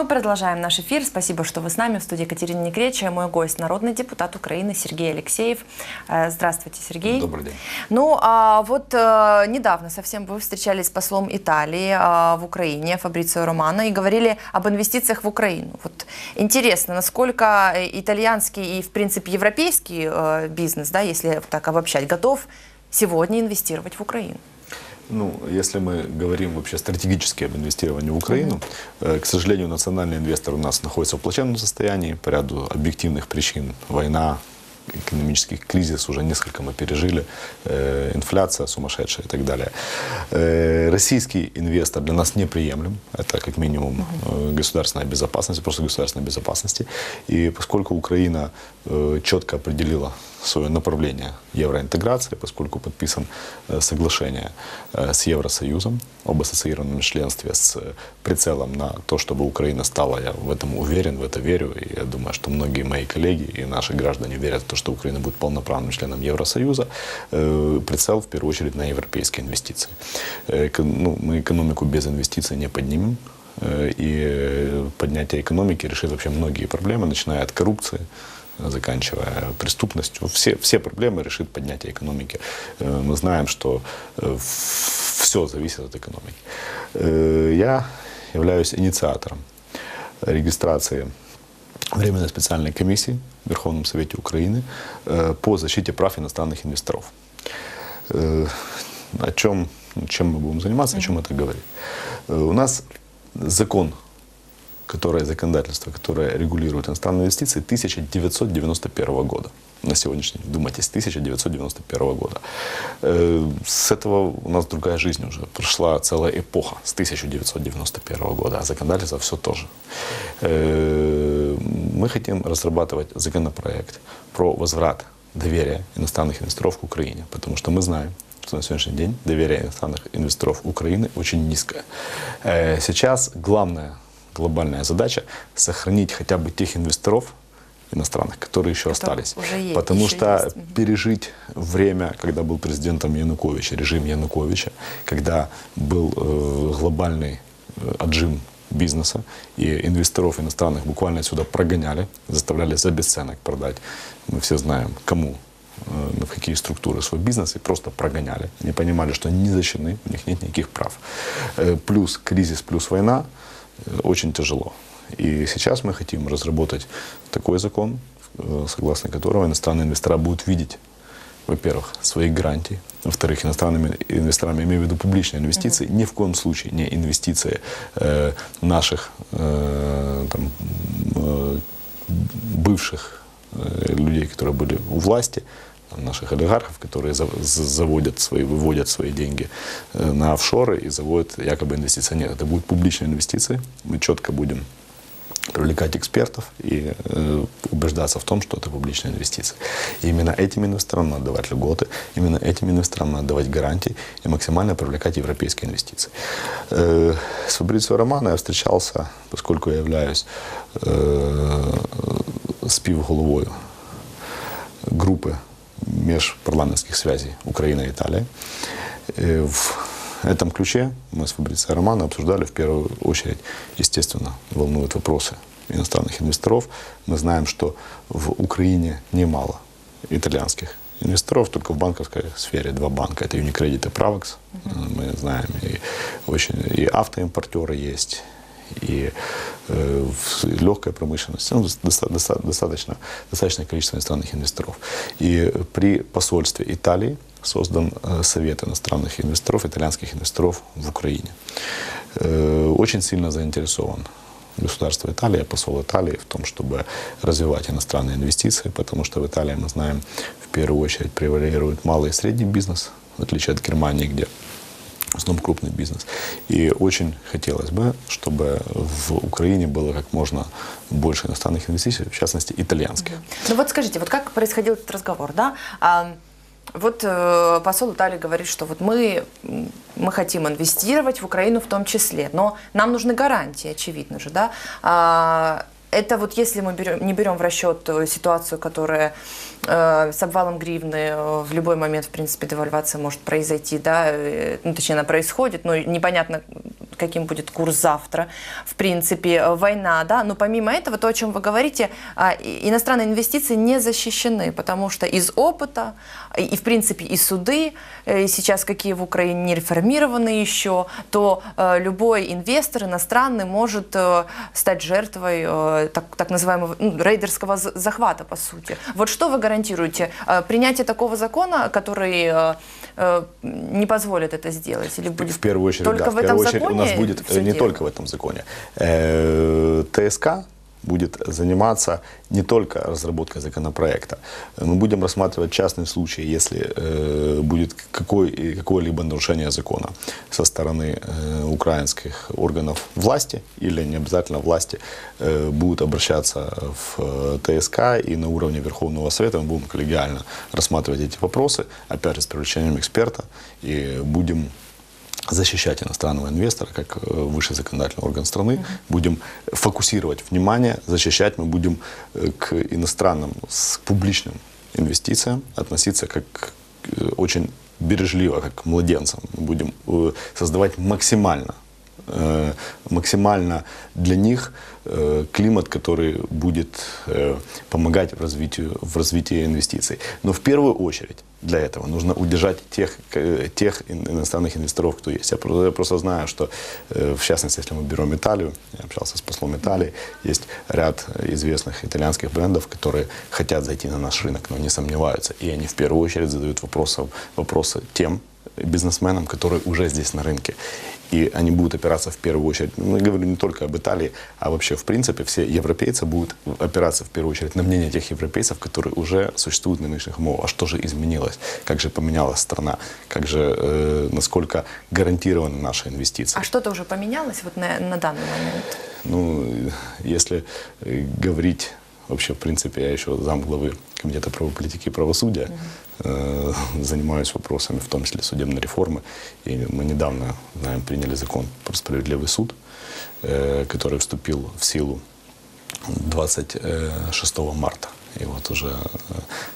Мы продолжаем наш эфир. Спасибо, что вы с нами. В студии Екатерина Некреча. Мой гость – народный депутат Украины Сергей Алексеев. Э, здравствуйте, Сергей. Добрый день. Ну, а вот а, недавно совсем вы встречались с послом Италии а, в Украине, Фабрицио Романо, и говорили об инвестициях в Украину. Вот интересно, насколько итальянский и, в принципе, европейский бизнес, да, если так обобщать, готов сегодня инвестировать в Украину? Ну, если мы говорим вообще стратегически об инвестировании в Украину, mm-hmm. к сожалению, национальный инвестор у нас находится в плачевном состоянии по ряду объективных причин. Война, экономический кризис уже несколько мы пережили, э, инфляция сумасшедшая и так далее. Э, российский инвестор для нас неприемлем, это как минимум э, государственная безопасность, просто государственная безопасность. И поскольку Украина э, четко определила свое направление евроинтеграции, поскольку подписан э, соглашение э, с Евросоюзом об ассоциированном членстве с прицелом на то, чтобы Украина стала, я в этом уверен, в это верю, и я думаю, что многие мои коллеги и наши граждане верят в то, что Украина будет полноправным членом Евросоюза, э, прицел в первую очередь на европейские инвестиции. Ну, мы экономику без инвестиций не поднимем, и поднятие экономики решит вообще многие проблемы, начиная от коррупции, заканчивая преступностью. Все, все проблемы решит поднятие экономики. Э, мы знаем, что э, все зависит от экономики. Э, я являюсь инициатором регистрации Временной специальной комиссии в Верховном Совете Украины по защите прав иностранных инвесторов. О чем, чем мы будем заниматься, о чем это говорит? У нас закон которое законодательство, которое регулирует иностранные инвестиции 1991 года. На сегодняшний день, думайте, с 1991 года. Э, с этого у нас другая жизнь уже. Прошла целая эпоха с 1991 года, а законодательство все тоже. Э, мы хотим разрабатывать законопроект про возврат доверия иностранных инвесторов к Украине, потому что мы знаем, что на сегодняшний день доверие иностранных инвесторов Украины очень низкое. Э, сейчас главное глобальная задача сохранить хотя бы тех инвесторов иностранных, которые еще которые остались. Уже есть, Потому еще что есть. пережить время, когда был президентом Януковича, режим Януковича, когда был э, глобальный э, отжим бизнеса, и инвесторов иностранных буквально отсюда прогоняли, заставляли за бесценок продать. Мы все знаем, кому э, в какие структуры свой бизнес и просто прогоняли. Они понимали, что они не защищены, у них нет никаких прав. Э, плюс кризис, плюс война – очень тяжело. И сейчас мы хотим разработать такой закон, э, согласно которого иностранные инвестора будут видеть, во-первых, свои гарантии, во-вторых, иностранными инвесторами, имею в виду публичные инвестиции, uh-huh. ни в коем случае не инвестиции э, наших э, там, э, бывших э, людей, которые были у власти, наших олигархов, которые заводят свои, выводят свои деньги э, на офшоры и заводят якобы инвестиции. Нет, это будут публичные инвестиции. Мы четко будем привлекать экспертов и э, убеждаться в том, что это публичные инвестиции. И именно этим инвесторам надо давать льготы, именно этим инвесторам надо давать гарантии и максимально привлекать европейские инвестиции. Э, с Фабрицио Романо я встречался, поскольку я являюсь э, співголовою группы межпарламентских связей Украины и Италии. Э, в этом ключе мы с Фабрицио Романо обсуждали в первую очередь, естественно, волнуют вопросы иностранных инвесторов. Мы знаем, что в Украине немало итальянских инвесторов, только в банковской сфере два банка. Это Unicredit и Pravax. Мы знаем, и, очень, и автоимпортеры есть, и э, легкая промышленность, ну, достаточно, достаточно, достаточное количество иностранных инвесторов. И при посольстве Италии создан э, Совет иностранных инвесторов, итальянских инвесторов в Украине. Э, очень сильно заинтересован государство Италия, посол Италии в том, чтобы развивать иностранные инвестиции, потому что в Италии, мы знаем, в первую очередь превалирует малый и средний бизнес, в отличие от Германии, где в основном крупный бизнес. И очень хотелось бы, чтобы в Украине было как можно больше иностранных инвестиций, в частности, итальянских. Ну вот скажите, вот как происходил этот разговор, да? А, вот э, посол Италии говорит, что вот мы, мы хотим инвестировать в Украину в том числе, но нам нужны гарантии, очевидно же, да? А, это вот если мы берем, не берем в расчет э, ситуацию, которая э, с обвалом гривны э, в любой момент, в принципе, девальвация может произойти, да, э, ну, точнее, она происходит, но непонятно, каким будет курс завтра. В принципе, война, да. Но помимо этого, то, о чем вы говорите, а, иностранные инвестиции не защищены, потому что из опыта и, в принципе, и суды, и сейчас какие в Украине не реформированы еще, то любой инвестор иностранный может стать жертвой так, так называемого ну, рейдерского захвата, по сути. Вот что вы гарантируете? Принятие такого закона, который Э, не позволит это сделать? Или будет в первую очередь, только да, в, в первую этом очередь законе у нас будет э, не только в этом законе. Э, ТСК будет заниматься не только разработкой законопроекта. Мы будем рассматривать частные случаи, если э, будет какой, какое-либо нарушение закона со стороны э, украинских органов власти или не обязательно власти, э, будут обращаться в ТСК и на уровне Верховного Совета мы будем коллегиально рассматривать эти вопросы, опять же с привлечением эксперта, и будем защищать иностранного инвестора как э, высший законодательный орган страны. Будем фокусировать внимание, защищать. Мы будем э, к иностранным, с публичным инвестициям относиться как э, очень бережливо, как к младенцам. Будем создавать максимально максимально для них климат, который будет помогать в развитии, в развитии инвестиций. Но в первую очередь для этого. Нужно удержать тех, тех иностранных инвесторов, кто есть. Я просто, знаю, что, э, в частности, если мы берем Италию, я общался с послом Италии, есть ряд известных итальянских брендов, которые хотят зайти на наш рынок, но не сомневаются. И они в первую очередь задают вопросы, вопросы тем бизнесменам, которые уже здесь на рынке и они будут опираться в первую очередь, ну, говорим не только об Италии, а вообще в принципе все европейцы будут опираться в первую очередь на мнение тех европейцев, которые уже существуют на нынешних умов. А что же изменилось? Как же поменялась страна? Как же, э, насколько гарантированы наши инвестиции? А что-то уже поменялось вот на, на данный момент? Ну, если э, говорить Вообще, в принципе, я еще зам главы Комитета правополитики и правосудия. Э, занимаюсь вопросами, в том числе судебной реформы. И мы недавно, знаем, приняли закон про справедливый суд, э, который вступил в силу 26 марта. И вот уже э,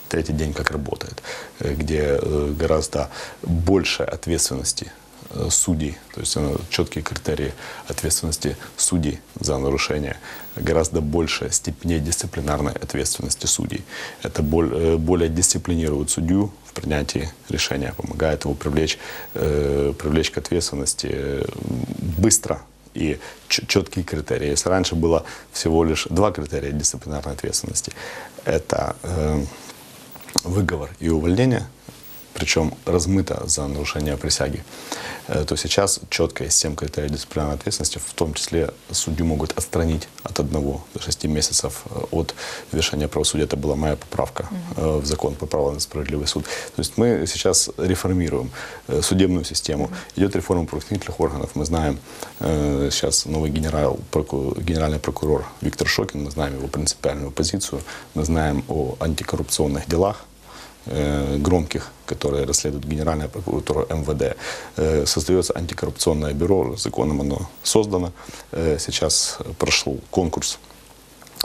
третий день как работает, э, где э, гораздо больше ответственности Э, судей, то есть э, четкие критерии ответственности судей за нарушение, гораздо больше степеней дисциплинарной ответственности судей. Это э, более дисциплинирует судью в принятии решения, помогает его привлечь, привлечь к ответственности быстро и четкие критерии. Если раньше было всего лишь два критерия дисциплинарной ответственности, это выговор и увольнение, причем размыто за нарушение присяги. Э, то сейчас четко есть 7 критерий дисциплинарной ответственности, в том числе судью могут отстранить от одного до шести месяцев э, от завершения правосудия. Это была моя поправка угу. в закон по праву на справедливый суд. То есть мы сейчас реформируем судебную систему. Угу. Идет реформа правоохранительных органов. Мы знаем сейчас новый генерал, генеральный прокурор Виктор Шокин, мы знаем его принципиальную позицию, мы знаем о антикоррупционных делах, громких, которые расследует Генеральная прокуратура МВД. Э, создается антикоррупционное бюро, законом оно создано. Э, сейчас прошел конкурс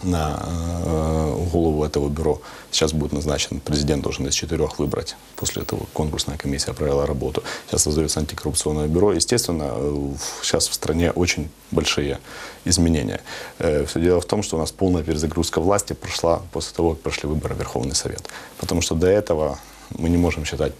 на голову этого бюро. Сейчас будет назначен, президент должен из четырех выбрать. После этого конкурсная комиссия провела работу. Сейчас создается антикоррупционное бюро. Естественно, сейчас в стране очень большие изменения. Все дело в том, что у нас полная перезагрузка власти прошла после того, как прошли выборы в Верховный Совет. Потому что до этого мы не можем считать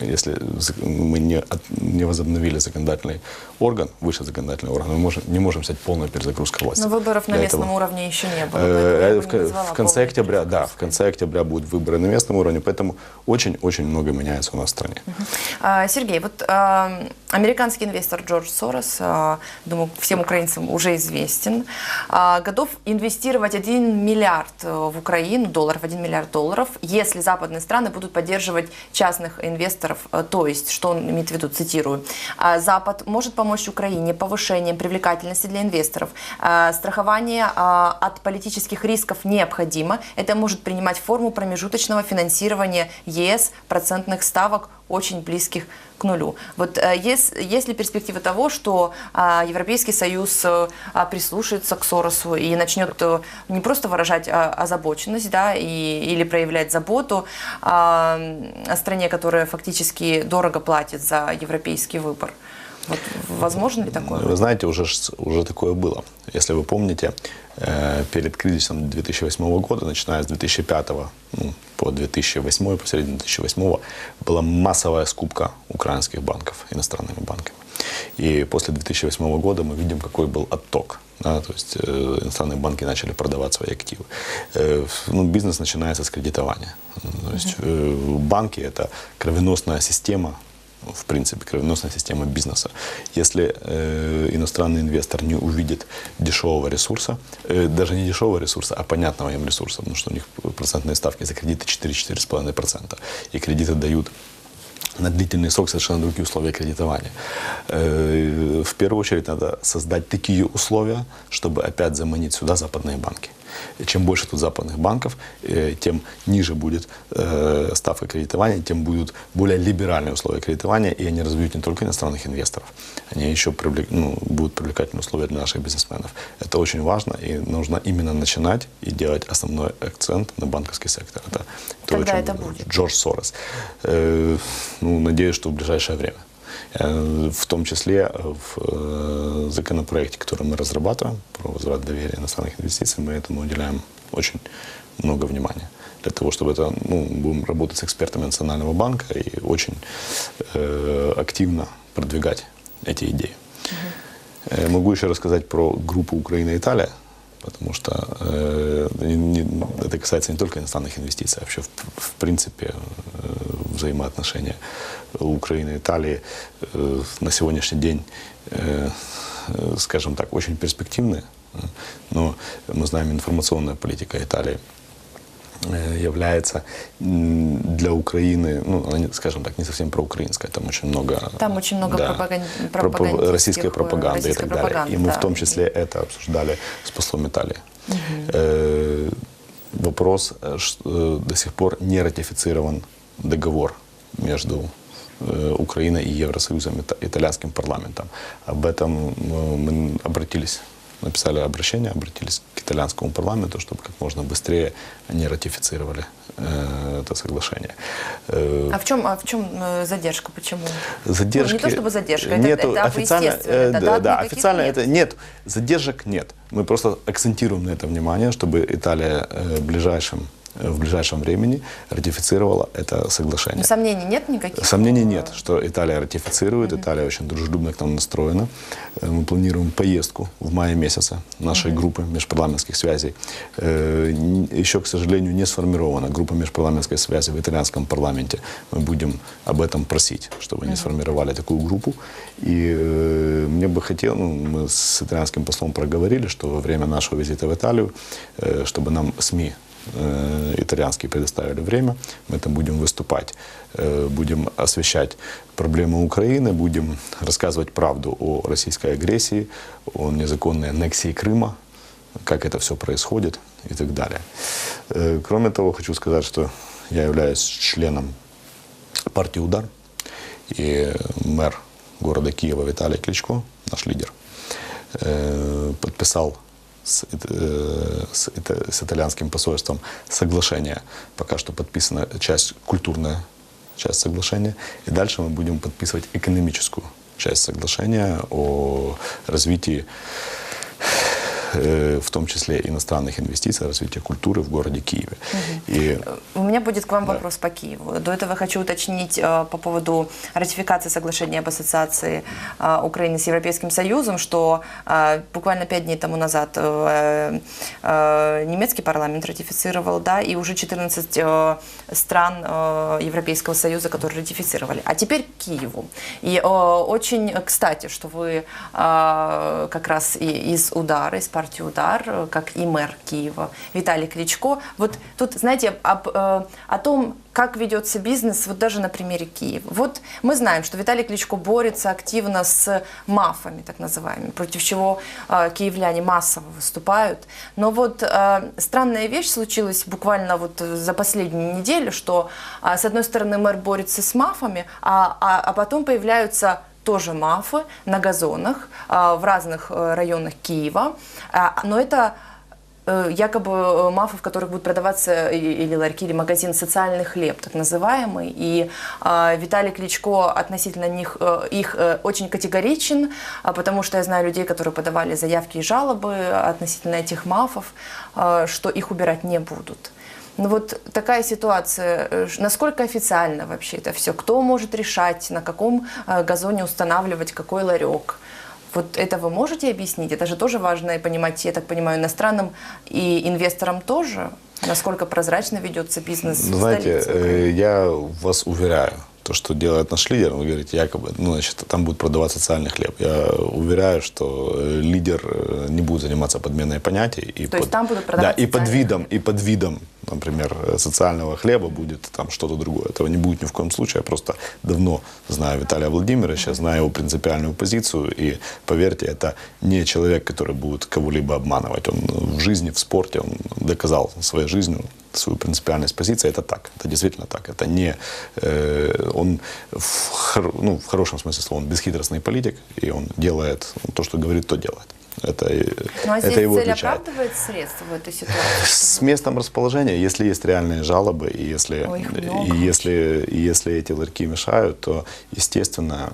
если мы не, от, не возобновили законодательный орган, высший законодательный орган, мы можем, не можем взять полную перезагрузку власти. Но выборов на местном этого. уровне еще не было. Э, в, в конце октября, да, в конце октября будут выборы на местном уровне, поэтому очень-очень много меняется у нас в стране. Uh-huh. Сергей, вот а, американский инвестор Джордж Сорос, а, думаю, всем украинцам уже известен, а, готов инвестировать 1 миллиард э, в Украину, долларов, 1 миллиард долларов, если западные страны будут поддерживать частных инвесторов инвесторов, э, то есть, что он имеет в виду, цитирую, «А, Запад может помочь Украине повышением привлекательности для инвесторов. А, страхование а, от политических рисков необходимо. Это может принимать форму промежуточного финансирования ЕС процентных ставок очень близких к нулю. Вот э, есть, есть ли перспектива того, что а, Европейский Союз а, прислушается к Соросу и начнет а, не просто выражать а, озабоченность да, и, или проявлять заботу о стране, которая фактически дорого платит за европейский выбор? Вот возможно ли такое? Вы знаете, уже, уже такое было. Если вы помните, э, перед кризисом 2008 года, начиная с 2005 ну, по 2008, по середине 2008, была массовая скупка украинских банков иностранными банками. И после 2008 года мы видим, какой был отток. Да, то есть э, иностранные банки начали продавать свои активы. Э, ну, бизнес начинается с кредитования. То есть э, банки это кровеносная система в принципе, кровеносная система бизнеса. Если э, иностранный инвестор не увидит дешевого ресурса, э, даже не дешевого ресурса, а понятного им ресурса, потому что у них процентные ставки за кредиты 4-4,5%, и кредиты дают на длительный срок совершенно другие условия кредитования. Э, В первую очередь надо создать такие условия, чтобы опять заманить сюда западные банки. Чем больше тут западных банков, э, тем ниже будет э, ставка кредитования, тем будут более либеральные условия кредитования, и они развьют не только иностранных инвесторов, они еще привлек- ну, будут привлекательные условия для наших бизнесменов. Это очень важно, и нужно именно начинать и делать основной акцент на банковский сектор. Это то, Когда это будет? Джордж Сорос. Э, ну, надеюсь, что в ближайшее время. Э, В том числе в э, законопроекте, который мы разрабатываем про возврат доверия иностранных инвестиций, мы этому уделяем очень много внимания. Для того, чтобы это, ну, будем работать с экспертами Национального банка и очень э, активно продвигать эти идеи. Э, Могу еще рассказать про группу Украина-Италия, потому что э, не- не- это касается не только иностранных инвестиций, а вообще в, в принципе э, взаимоотношения Украины и Италии э, на сегодняшний день, э, э, скажем так, очень перспективные. Э, Но мы знаем, информационная политика Италии является для Украины, ну, она, скажем так, не совсем проукраинская, там очень много... Там очень много пропаган- пропа- пропагандистских, российской пропаганды и так далее. И мы да. в том числе это обсуждали с послом Италии. Э, Вопрос, э, э, до сих пор не ратифицирован договор между э, Украиной и Евросоюзом, ита- итальянским парламентом. Об этом э, мы обратились, написали обращение, обратились к итальянскому парламенту, чтобы как можно быстрее они ратифицировали э, это соглашение. Э, А в чем, а в чем задержка? Почему? Задержки Ну, не то чтобы задержка, это нету этапы официально, естественные, э, да, да, официально нет. это нет, задержек нет. Мы просто акцентируем на это внимание, чтобы Италия э, в ближайшем э, в ближайшем времени ратифицировала это соглашение. Ну, сомнений нет никаких? Сомнений нет, что Италия ратифицирует, Италия очень дружелюбно к нам настроена. Э, Мы планируем поездку в мае месяце нашей группы межпарламентских связей. Э, Еще, к сожалению, не сформирована группа межпарламентской связи в итальянском парламенте. Мы будем об этом просить, чтобы они сформировали такую группу. И э, мне бы хотелось, ну, мы с итальянским послом проговорили, что во время нашего визита в Италию, э, чтобы нам СМИ э, итальянские предоставили время. Мы там будем выступать, э, будем освещать проблемы Украины, будем рассказывать правду о российской агрессии, о незаконной аннексии Крыма, как это все происходит и так далее. Э, Кроме того, хочу сказать, что я являюсь членом партии «Удар», и мэр города Киева Виталий Кличко, наш лидер, э, подписал с, э, с ит- с итальянским посольством соглашение. Пока что подписана часть, культурная часть соглашения. И дальше мы будем подписывать экономическую часть соглашения о развитии в том числе иностранных инвестиций, развития культуры в городе Киеве. И У меня будет к вам вопрос по Киеву. До этого хочу уточнить э, по поводу ратификации соглашения об ассоциации э, Украины с Европейским Союзом, что э, буквально пять дней тому назад э, э, немецкий парламент ратифицировал, да, и уже 14 э, стран э, Европейского Союза, которые ратифицировали. А теперь к Киеву. И э, очень кстати, что вы э, как раз и из удара, из партии удар, э, как и мэр Киева Виталий Кличко. Вот тут, знаете, об, э, о том, как ведется бизнес, вот даже на примере Киева. Вот мы знаем, что Виталий Кличко борется активно с мафами, так называемыми, против чего э, киевляне массово выступают. Но вот странная вещь случилась буквально вот за последнюю неделю, что с одной стороны мэр борется с мафами, а, а, а потом появляются тоже мафы на газонах а, в разных э, районах Киева. А, Но это э, якобы э, мафы, в которых будут продаваться или ларьки, или магазин социальный хлеб, так называемый. И а, Виталий Кличко относительно них, э, их э, очень категоричен, потому что я знаю людей, которые подавали заявки и жалобы относительно этих мафов, что их убирать не будут. Ну вот такая ситуация, э, насколько официально вообще это все? Кто может решать, на каком э, газоне устанавливать какой ларек? Вот это вы можете объяснить? Это же тоже важно понимать, я так понимаю, иностранным и инвесторам тоже, насколько прозрачно ведется бизнес в Знаете, столице э, я вас уверяю, то, что делает наш лидер, вы говорите, якобы, ну, значит, там будет продавать социальный хлеб. Я уверяю, что лидер не будет заниматься подменой понятий. И То есть там будут продавать Да, и под видом, и под видом, например, социального хлеба будет там что-то другое. Этого не будет ни в коем случае. Я просто давно знаю Виталия Владимировича, знаю его принципиальную позицию. И поверьте, это не человек, который будет кого-либо обманывать. Он в жизни, в спорте, он доказал своей жизнью свою принципиальность позиции, это так, это действительно так. Это не э, он в, хор- ну, в хорошем смысле слова, он бесхитростный политик, и он делает то, что говорит, то делает. Это, Ну а здесь это его цель отличает. оправдывает средства в этой ситуации? С местом расположения, если есть реальные жалобы, и если, Ой, и если, и если эти ларьки мешают, то, естественно,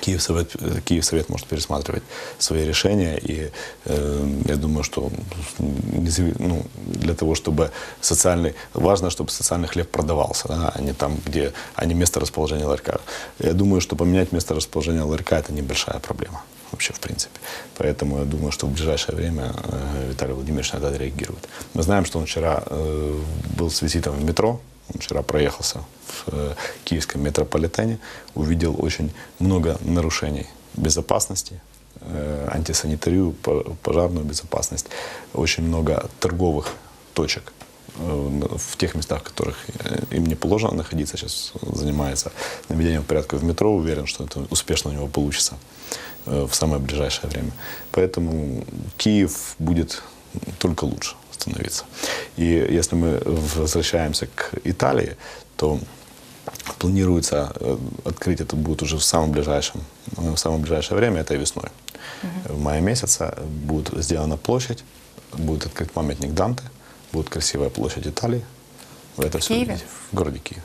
Киевсовет, Киевсовет может пересматривать свои решения, и э, я думаю, что незави- ну, для того, чтобы социальный, важно, чтобы социальный хлеб продавался, да, а не там, где, а не место расположения ларька. Я думаю, что поменять место расположения ларька это небольшая проблема вообще в принципе. Поэтому я думаю, что в ближайшее время э, Виталий Владимирович на это отреагирует. Мы знаем, что он вчера э, был с визитом в метро, он вчера проехался в э, киевском метрополитене, увидел очень много нарушений безопасности, антисанитарию, по- пожарную безопасность, очень много торговых точек в тех местах, в которых им не положено находиться, сейчас занимается наведением порядка в метро, уверен, что это успешно у него получится в самое ближайшее время. Поэтому Киев будет только лучше становиться. И если мы возвращаемся к Италии, то планируется э, открыть это будет уже в самом ближайшем, э, в самое ближайшее время, это весной. В мае месяце будет сделана площадь, будет открыт памятник Данте, будет красивая площадь Италии. Это все Киеве? в городе Киев.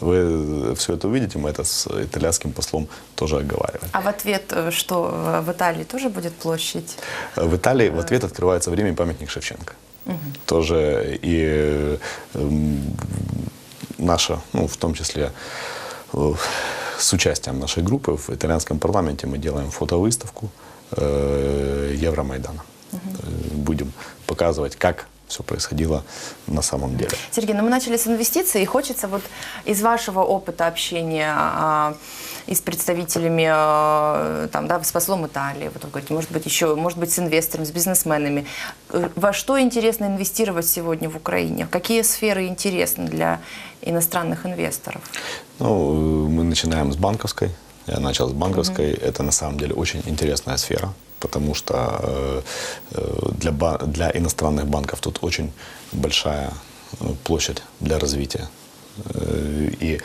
Вы все это увидите, мы это с итальянским послом тоже оговаривали. А в ответ, э, что э, в Италии тоже будет площадь? В Италии в ответ открывается время и памятник Шевченко. Тоже и наша, ну, в том числе э, с участием нашей группы в итальянском парламенте мы делаем фотовыставку э, Евромайдана. Э, Будем показывать, как все происходило на самом деле. Сергей, ну мы начали с инвестиций, и хочется вот из вашего опыта общения а, и с представителями, а, там, да, с послом Италии, вот вы говорите, может быть, еще, может быть, с инвесторами, с бизнесменами, э, во что интересно инвестировать сегодня в Украине? Какие сферы интересны для иностранных инвесторов? Ну, э, мы начинаем с банковской. Я начал с банковской. Это на самом деле очень интересная сфера, потому что э, э, для, для иностранных банков тут очень большая э, площадь для развития. И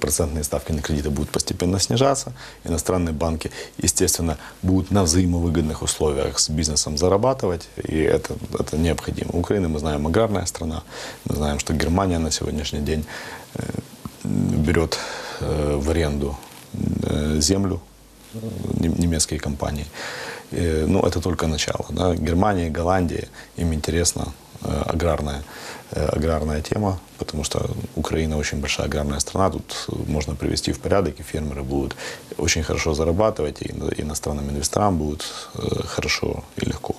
процентные ставки на кредиты будут постепенно снижаться. Иностранные банки, естественно, будут на взаимовыгодных условиях с бизнесом зарабатывать, и это, это необходимо. Украина, мы знаем, аграрная страна. Мы знаем, что Германия на сегодняшний день берет в аренду землю э, нем- немецкие компании. Э, Ну, это только начало. Да? Германия, Голландия, им интересна э, аграрная, аграрная тема, потому что Украина очень большая аграрная страна, тут можно привести в порядок, и фермеры будут очень хорошо зарабатывать, и ино- иностранным инвесторам будет хорошо и легко.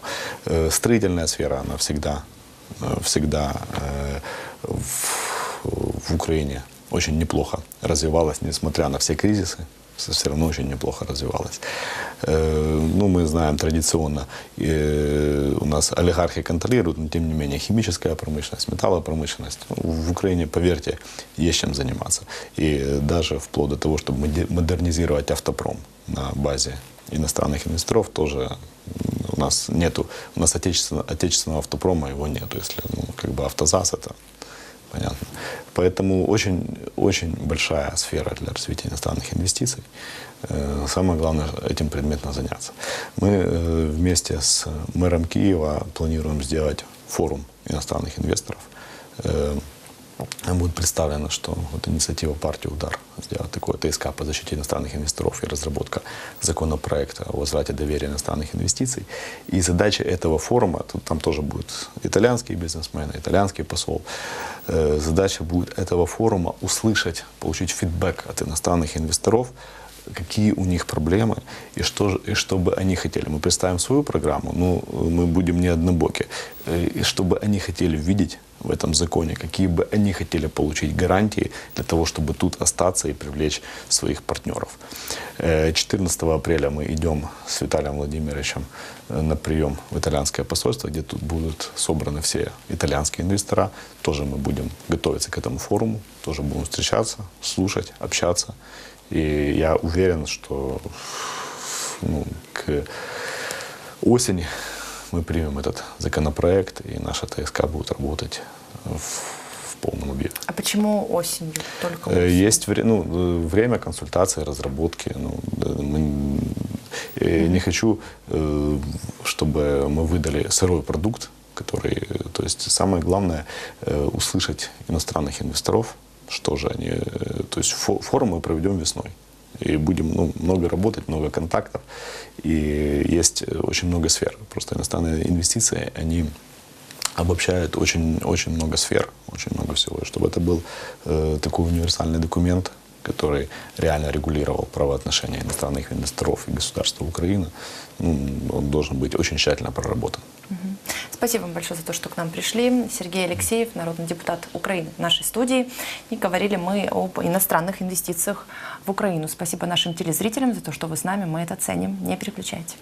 Строительная сфера, она всегда, всегда в, в Украине очень неплохо развивалась, несмотря на все кризисы, все равно очень неплохо развивалась. Э, Ну, мы знаем традиционно, э, у нас олигархи контролируют, но тем не менее химическая промышленность, металлопромышленность. Ну, В Украине, поверьте, есть чем заниматься. И даже вплоть до того, чтобы моде- модернизировать автопром на базе иностранных инвесторов, тоже у нас нету, у нас отечественного, отечественного автопрома его нету, если ну, как бы автозас это понятно. Поэтому очень, очень большая сфера для развития иностранных инвестиций. Э, Самое главное этим предметно заняться. Мы э, вместе с мэром Киева планируем сделать форум иностранных инвесторов. Там будет представлено, что вот инициатива партии «Удар» сделать такое ТСК по защите иностранных инвесторов и разработка законопроекта о возврате доверия иностранных инвестиций. И задача этого форума, тут там тоже будет итальянские бизнесмены, итальянский посол, э, задача будет этого форума услышать, получить фидбэк от иностранных инвесторов, какие у них проблемы и что, и что бы они хотели. Мы представим свою программу, но мы будем не однобоки. Э, И что бы они хотели видеть в этом законе, какие бы они хотели получить гарантии для того, чтобы тут остаться и привлечь своих партнеров. Э, 14 апреля мы идем с Виталием Владимировичем э, на прием в итальянское посольство, где тут будут собраны все итальянские инвестора. Тоже мы будем готовиться к этому форуму, тоже будем встречаться, слушать, общаться. И я уверен, что ну, к осени мы примем этот законопроект, и наша ТСК будет работать в, полном объеме. А почему осенью? Только Э, осенью? Есть вре- ну, э, время консультации, разработки. Ну, мы- э, не хочу, чтобы мы выдали сырой продукт, который, то есть самое главное услышать иностранных инвесторов, что же они, то есть фо- форум мы проведем весной. И будем ну, много работать, много контактов. И есть очень много сфер. Просто иностранные инвестиции, они обобщает очень, очень много сфер, очень много всего. Чтобы это был э, такой универсальный документ, который реально регулировал правоотношения иностранных инвесторов и государства Украины, он должен быть очень тщательно проработан. Спасибо вам большое за то, что к нам пришли. Сергей Алексеев, народный депутат Украины в нашей студии. И говорили мы об иностранных инвестициях в Украину. Спасибо нашим телезрителям за то, что вы с нами. Мы это ценим. Не переключайте.